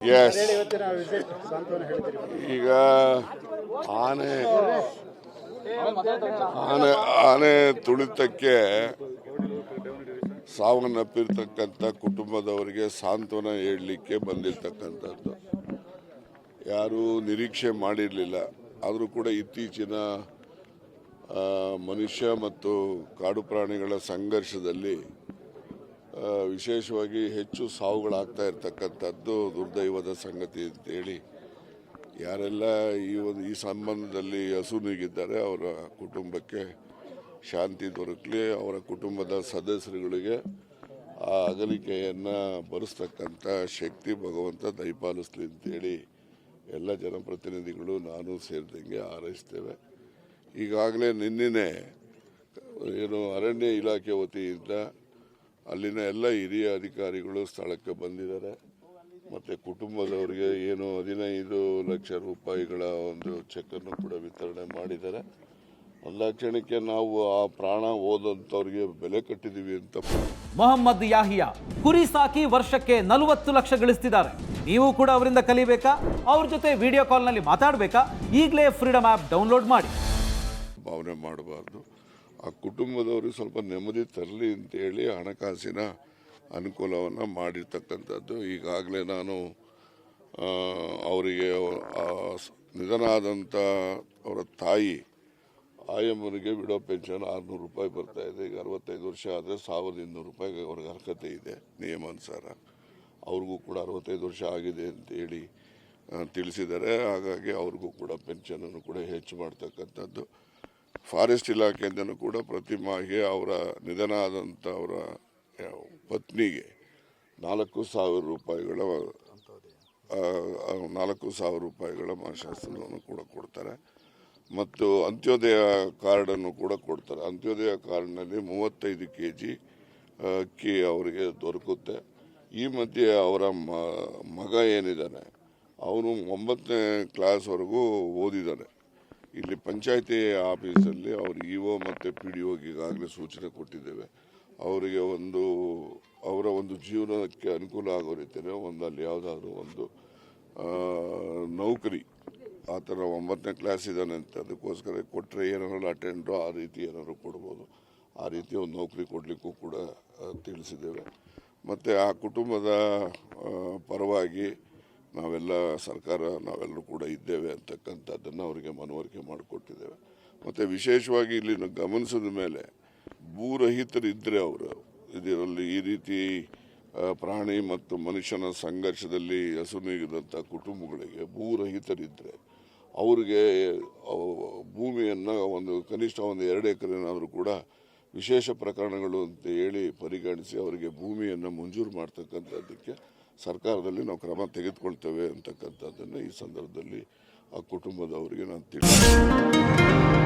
S ಈಗ ಆನೆ ಆನೆ ಆನೆ ತುಳಿತಕ್ಕೆ ಸಾವನ್ನಪ್ಪಿರ್ತಕ್ಕಂಥ ಕುಟುಂಬದವರಿಗೆ ಸಾಂತ್ವನ ಹೇಳಲಿಕ್ಕೆ ಬಂದಿರ್ತಕ್ಕಂಥದ್ದು. ಯಾರೂ ನಿರೀಕ್ಷೆ ಮಾಡಿರಲಿಲ್ಲ. ಆದರೂ ಕೂಡ ಇತ್ತೀಚಿನ ಮನುಷ್ಯ ಮತ್ತು ಕಾಡು ಪ್ರಾಣಿಗಳ ಸಂಘರ್ಷದಲ್ಲಿ ವಿಶೇಷವಾಗಿ ಹೆಚ್ಚು ಸಾವುಗಳಾಗ್ತಾ ಇರತಕ್ಕಂಥದ್ದು ದುರ್ದೈವದ ಸಂಗತಿ ಅಂತೇಳಿ ಯಾರೆಲ್ಲ ಈ ಒಂದು ಈ ಸಂಬಂಧದಲ್ಲಿ ಹಸುನಿಗಿದ್ದಾರೆ, ಅವರ ಕುಟುಂಬಕ್ಕೆ ಶಾಂತಿ ದೊರಕಲಿ, ಅವರ ಕುಟುಂಬದ ಸದಸ್ಯರುಗಳಿಗೆ ಆ ಅಗಲಿಕೆಯನ್ನು ಭರಿಸ್ತಕ್ಕಂಥ ಶಕ್ತಿ ಭಗವಂತ ದಯಪಾಲಿಸ್ಲಿ ಅಂತೇಳಿ ಎಲ್ಲ ಜನಪ್ರತಿನಿಧಿಗಳು ನಾನು ಸೇರಿದಂಗೆ ಹಾರೈಸ್ತೇವೆ. ಈಗಾಗಲೇ ನಿನ್ನೆ ಏನು ಅರಣ್ಯ ಇಲಾಖೆ ವತಿಯಿಂದ ಅಲ್ಲಿನ ಎಲ್ಲ ಹಿರಿಯ ಅಧಿಕಾರಿಗಳು ಸ್ಥಳಕ್ಕೆ ಬಂದಿದ್ದಾರೆ. ಮತ್ತು ಕುಟುಂಬದವರಿಗೆ ಏನು ಹದಿನೈದು ಲಕ್ಷ ರೂಪಾಯಿಗಳ ಒಂದು ಚೆಕ್ಕನ್ನು ಕೂಡ ವಿತರಣೆ ಮಾಡಿದ್ದಾರೆ. ಒಂದು ಕ್ಷಣಕ್ಕೆ ನಾವು ಆ ಪ್ರಾಣ ಹೋದಂಥವ್ರಿಗೆ ಬೆಲೆ ಕಟ್ಟಿದ್ದೀವಿ ಅಂತ ಮೊಹಮ್ಮದ್ ಯಾಹಿಯಾ ಕುರಿ ಸಾಕಿ ವರ್ಷಕ್ಕೆ ನಲವತ್ತು ಲಕ್ಷ ಗಳಿಸ್ತಿದ್ದಾರೆ. ನೀವು ಕೂಡ ಅವರಿಂದ ಕಲಿಬೇಕಾ? ಅವ್ರ ಜೊತೆ ವಿಡಿಯೋ ಕಾಲ್ನಲ್ಲಿ ಮಾತಾಡಬೇಕಾ? ಈಗಲೇ ಫ್ರೀಡಮ್ ಆ್ಯಪ್ ಡೌನ್ಲೋಡ್ ಮಾಡಿ. ಭಾವನೆ ಮಾಡಬಾರ್ದು. ಆ ಕುಟುಂಬದವ್ರಿಗೆ ಸ್ವಲ್ಪ ನೆಮ್ಮದಿ ತರಲಿ ಅಂತೇಳಿ ಹಣಕಾಸಿನ ಅನುಕೂಲವನ್ನು ಮಾಡಿರ್ತಕ್ಕಂಥದ್ದು. ಈಗಾಗಲೇ ನಾನು ಅವರಿಗೆ ನಿಧನ ಆದಂಥ ಅವರ ತಾಯಿ, ಆಯಮ್ಮನಿಗೆ ಬಿಡೋ ಪೆನ್ಷನ್ ಆರುನೂರು ರೂಪಾಯಿ ಬರ್ತಾ ಇದೆ. ಈಗ ಅರವತ್ತೈದು ವರ್ಷ ಆದರೆ ಸಾವಿರದ ಇನ್ನೂರು ರೂಪಾಯಿಗೆ ಅವ್ರಿಗೆ ಅರ್ಹತೆ ಇದೆ ನಿಯಮಾನುಸಾರ. ಅವ್ರಿಗೂ ಕೂಡ ಅರವತ್ತೈದು ವರ್ಷ ಆಗಿದೆ ಅಂತೇಳಿ ತಿಳಿಸಿದರೆ ಹಾಗಾಗಿ ಅವ್ರಿಗೂ ಕೂಡ ಪೆನ್ಷನನ್ನು ಕೂಡ ಹೆಚ್ಚು ಮಾಡ್ತಕ್ಕಂಥದ್ದು. ಫಾರೆಸ್ಟ್ ಇಲಾಖೆಯಿಂದನೂ ಕೂಡ ಪ್ರತಿ ಮಾಹಿತಿ ಅವರ ನಿಧನ ಆದಂಥ ಅವರ ಪತ್ನಿಗೆ ನಾಲ್ಕು ಸಾವಿರ ರೂಪಾಯಿಗಳ ನಾಲ್ಕು ಸಾವಿರ ರೂಪಾಯಿಗಳ ಮಾಶಾಸ್ತ್ರವನ್ನು ಕೂಡ ಕೊಡ್ತಾರೆ. ಮತ್ತು ಅಂತ್ಯೋದಯ ಕಾರ್ಡನ್ನು ಕೂಡ ಕೊಡ್ತಾರೆ. ಅಂತ್ಯೋದಯ ಕಾರ್ಡ್ನಲ್ಲಿ ಮೂವತ್ತೈದು ಕೆ ಜಿ ಅಕ್ಕಿ ಅವರಿಗೆ ದೊರಕುತ್ತೆ. ಈ ಮಧ್ಯೆ ಅವರ ಮಗ ಏನಿದ್ದಾನೆ, ಅವನು ಒಂಬತ್ತನೇ ಕ್ಲಾಸ್ವರೆಗೂ ಓದಿದ್ದಾನೆ. ಇಲ್ಲಿ ಪಂಚಾಯತಿ ಆಫೀಸಲ್ಲಿ ಅವರು ಇ ಒ ಮತ್ತು ಪಿ ಡಿ ಒಗೆ ಈಗಾಗಲೇ ಸೂಚನೆ ಕೊಟ್ಟಿದ್ದೇವೆ. ಅವರಿಗೆ ಒಂದು, ಅವರ ಒಂದು ಜೀವನಕ್ಕೆ ಅನುಕೂಲ ಆಗೋ ರೀತಿಯೇ ಒಂದು ಅಲ್ಲಿ ಯಾವುದಾದ್ರೂ ಒಂದು ನೌಕರಿ, ಆ ಥರ ಒಂಬತ್ತನೇ ಕ್ಲಾಸ್ ಇದ್ದಾನೆ ಅಂತ ಅದಕ್ಕೋಸ್ಕರ ಕೊಟ್ಟರೆ ಏನಾದ್ರು ಅಟೆಂಡ್ರು ಆ ರೀತಿ ಏನಾದ್ರು ಕೊಡ್ಬೋದು. ಆ ರೀತಿ ಒಂದು ನೌಕರಿ ಕೊಡಲಿಕ್ಕೂ ಕೂಡ ತಿಳಿಸಿದ್ದೇವೆ. ಮತ್ತು ಆ ಕುಟುಂಬದ ಪರವಾಗಿ ನಾವೆಲ್ಲ ಸರ್ಕಾರ, ನಾವೆಲ್ಲರೂ ಕೂಡ ಇದ್ದೇವೆ ಅಂತಕ್ಕಂಥದ್ದನ್ನು ಅವರಿಗೆ ಮನವರಿಕೆ ಮಾಡಿಕೊಟ್ಟಿದ್ದೇವೆ. ಮತ್ತು ವಿಶೇಷವಾಗಿ ಇಲ್ಲಿ ಗಮನಿಸಿದ ಮೇಲೆ ಭೂರಹಿತರಿದ್ದರೆ ಅವರು, ಇದರಲ್ಲಿ ಈ ರೀತಿ ಪ್ರಾಣಿ ಮತ್ತು ಮನುಷ್ಯನ ಸಂಘರ್ಷದಲ್ಲಿ ಹಸುನೀಗಿದಂಥ ಕುಟುಂಬಗಳಿಗೆ ಭೂರಹಿತರಿದ್ದರೆ ಅವ್ರಿಗೆ ಭೂಮಿಯನ್ನು ಒಂದು, ಕನಿಷ್ಠ ಒಂದು ಎರಡು ಎಕರೆನಾದರೂ ಕೂಡ ವಿಶೇಷ ಪ್ರಕರಣಗಳು ಅಂತ ಹೇಳಿ ಪರಿಗಣಿಸಿ ಅವರಿಗೆ ಭೂಮಿಯನ್ನು ಮಂಜೂರು ಮಾಡ್ತಕ್ಕಂಥದ್ದಕ್ಕೆ ಸರ್ಕಾರದಲ್ಲಿ ನಾವು ಕ್ರಮ ತೆಗೆದುಕೊಳ್ತೇವೆ ಅಂತಕ್ಕಂಥದ್ದನ್ನು ಈ ಸಂದರ್ಭದಲ್ಲಿ ಆ ಕುಟುಂಬದವರಿಗೆ ನಾನು ತಿಳಿಸ್ತೇನೆ